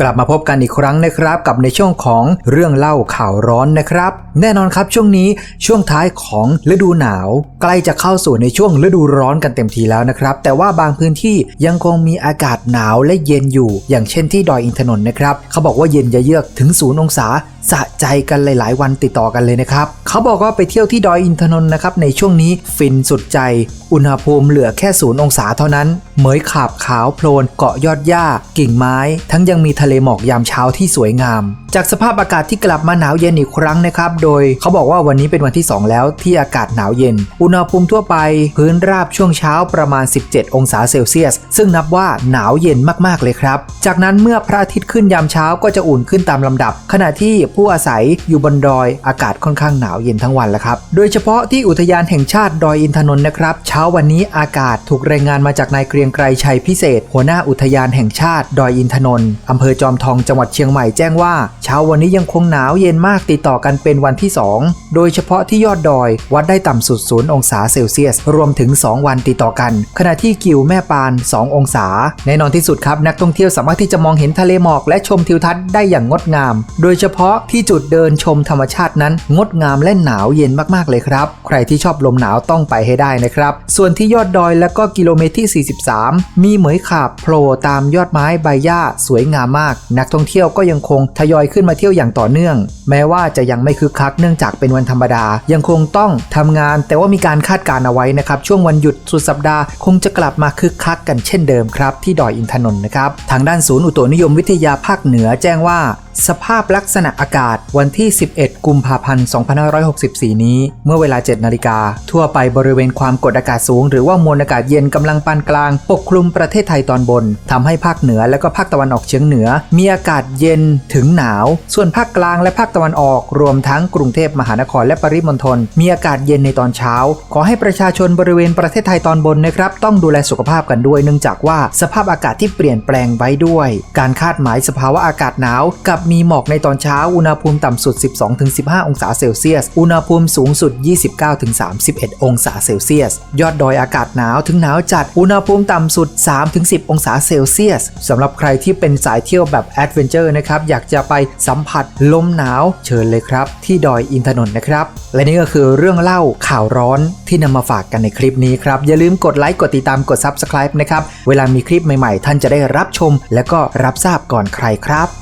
กลับมาพบกันอีกครั้งนะครับ กับในช่วงของเรื่องเล่าข่าวร้อนนะครับ แน่นอนครับช่วงนี้ช่วงท้ายของฤดูหนาว ใกล้จะเข้าสู่ในช่วงฤดูร้อนกันเต็มทีแล้วนะครับ แต่ว่าบางพื้นที่ยังคงมีอากาศหนาวและเย็นอยู่ อย่างเช่นที่ดอยอินทนนท์นะครับ เขาบอกว่าเย็นเยือกถึงศูนย์องศา สะใจกันหลาย ๆ วันติดต่อกันเลยนะครับ เขาบอกว่าไปเที่ยวที่ดอยอินทนนท์นะครับในช่วงนี้ฟินสุดใจ อุณหภูมิเหลือแค่ศูนย์องศาเท่านั้น เหมยขาบขาวโพลนเกาะยอดหญ้า กิ่งไม้ ทั้งยังมีทะเลหมอกยามเช้าที่สวยงาม จากสภาพอากาศที่กลับมาหนาวเย็นอีกครั้งนะครับ โดยเขาบอกว่าวันนี้เป็นวันที่ 2 แล้วที่อากาศหนาวเย็น อุณหภูมิทั่วไป พื้นราบช่วงเช้าประมาณ 17 องศาเซลเซียส ซึ่งนับว่าหนาวเย็นมาก ๆ เลยครับ จากนั้นเมื่อพระอาทิตย์ขึ้นยามเช้าก็จะอุ่นขึ้นตามลำดับ ขณะที่ผู้อาศัยอยู่บนดอยอากาศค่อนข้างหนาวเย็นทั้งวันแล้วครับ โดยเฉพาะที่อุทยานแห่งชาติดอยอินทนนท์นะครับ เช้าวันนี้อากาศถูกรายงานมาจากนายเกรียงไกรชัยพิเศษ หัวหน้าอุทยานแห่งชาติ ดอยอินทนนท์อำเภอจอมทองจังหวัดเชียงใหม่แจ้งว่า เช้าวันนี้ยังคงหนาวเย็นมากติดต่อกันเป็นวันที่ 2 โดยเฉพาะที่ยอดดอย วัดได้ต่ำสุด0องศาเซลเซียส รวมถึง 2 วันติดต่อกัน ขณะที่กิวแม่ปาน 2 องศา แน่นอนที่สุดครับนักท่องเที่ยวสามารถที่จะมองเห็นทะเลหมอกและชมทิวทัศน์ได้อย่างงดงาม โดยเฉพาะที่จุดเดินชมธรรมชาตินั้น งดงามและหนาวเย็นมากๆเลยครับ ใครที่ชอบลมหนาวต้องไปให้ได้นะครับ ส่วนที่ยอดดอยและก็กิโลเมตรที่ 43 มีเหมยขาบโผล่ตามยอดไม้ใบหญ้าสวยงามมาก นักท่องเที่ยวก็ยังคงทยอยขึ้นมาเที่ยวอย่างต่อเนื่อง แม้ว่าจะยังไม่คึกคักเนื่องจากเป็นวันธรรมดา ยังคงต้องทำงาน แต่ว่ามีการคาดการณ์เอาไว้นะครับ ช่วงวันหยุดสุดสัปดาห์คงจะกลับมาคึกคักกันเช่นเดิมครับ ที่ดอยอินทนนท์นะครับ ทางด้านศูนย์อุตุนิยมวิทยาภาคเหนือแจ้งว่า สภาพลักษณะอากาศวันที่ 11 กุมภาพันธ์ 2564 นี้ เมื่อเวลา 7 นาฬิกา ทั่วไปบริเวณความกดอากาศสูง หรือว่ามวลอากาศเย็นกำลังปานกลาง ปกคลุมประเทศไทยตอนบน ทำให้ภาคเหนือและก็ภาคตะวันออกเฉียงเหนือ มีอากาศเย็นถึงหนาว ส่วนภาคกลางและภาคตะวันออก รวมทั้งกรุงเทพมหานครและปริมณฑล มีอากาศเย็นในตอนเช้า ขอให้ประชาชนบริเวณประเทศไทยตอนบนนะครับ ต้องดูแลสุขภาพกันด้วย เนื่องจากว่าสภาพอากาศที่เปลี่ยนแปลงไว้ด้วย การคาดหมายสภาวะอากาศหนาวกับมีหมอกในตอนเช้า อุณหภูมิต่ำสุด 12-15 องศาเซลเซียส อุณหภูมิสูงสุด 29-31 องศาเซลเซียส ยอดดอยอากาศหนาวถึงหนาวจัด อุณหภูมิต่ำสุด 3-10 องศาเซลเซียสสำหรับใครที่เป็นสายเที่ยวแบบแอดเวนเจอร์นะครับ อยากจะไปสัมผัสลมหนาวเชิญเลยครับ ที่ดอยอินทนนท์นะครับ และนี่ก็คือเรื่องเล่าข่าวร้อนที่นำมาฝากกันในคลิปนี้ครับ อย่าลืมกดไลค์ กดติดตาม กด Subscribe นะครับ เวลามีคลิปใหม่ๆ ท่านจะได้รับชม และก็รับทราบก่อนใครครับ